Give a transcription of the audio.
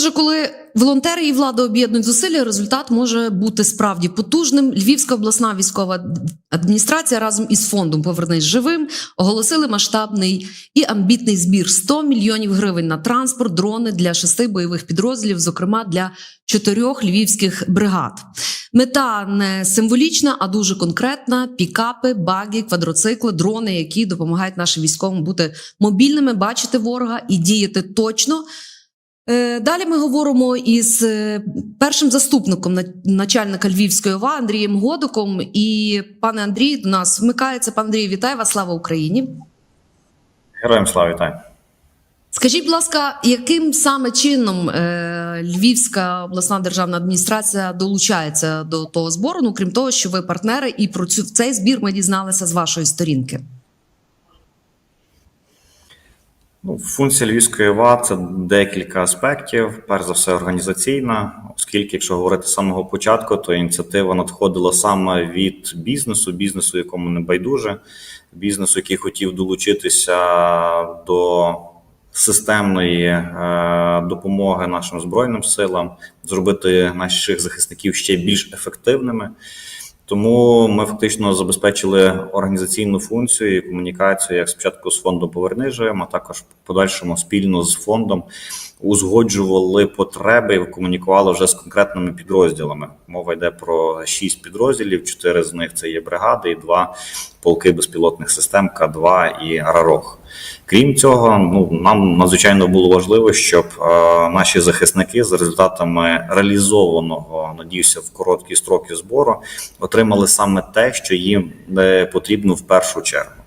Отже, коли волонтери і влада об'єднують зусилля, результат може бути справді потужним. Львівська обласна військова адміністрація разом із фондом Повернись живим оголосили масштабний і амбітний збір 100 мільйонів гривень на транспорт, дрони для шести бойових підрозділів, зокрема для чотирьох львівських бригад. Мета не символічна, а дуже конкретна: пікапи, баги, квадроцикли, дрони, які допомагають нашим військовим бути мобільними, бачити ворога і діяти точно. Е, Далі ми говоримо із е, першим заступником на- начальника Львівської ОВА Андрієм Годуком. І пане Андрій до нас вмикається. Пане Андрію, вітаю вас! Слава Україні! Героям слава вітаю. Скажіть, будь ласка, яким саме чином е, Львівська обласна державна адміністрація долучається до того збору? Ну крім того, що ви партнери, і про цю цей збір ми дізналися з вашої сторінки. Ну, функція Львівської ОВА – це декілька аспектів. Перш за все, організаційна, оскільки, якщо говорити з самого початку, то ініціатива надходила саме від бізнесу, бізнесу, якому не байдуже, бізнесу, який хотів долучитися до системної е, допомоги нашим збройним силам, зробити наших захисників ще більш ефективними. Тому ми фактично забезпечили організаційну функцію і комунікацію як спочатку з фондом «Повернижуємо», а також подальшому спільно з фондом узгоджували потреби і комунікували вже з конкретними підрозділами. Мова йде про шість підрозділів, чотири з них це є бригади, і два полки безпілотних систем К2 і Рарох. Крім цього, ну нам надзвичайно було важливо, щоб е, наші захисники за результатами реалізованого, надіюся, в короткі строки збору отримали саме те, що їм е, потрібно в першу чергу.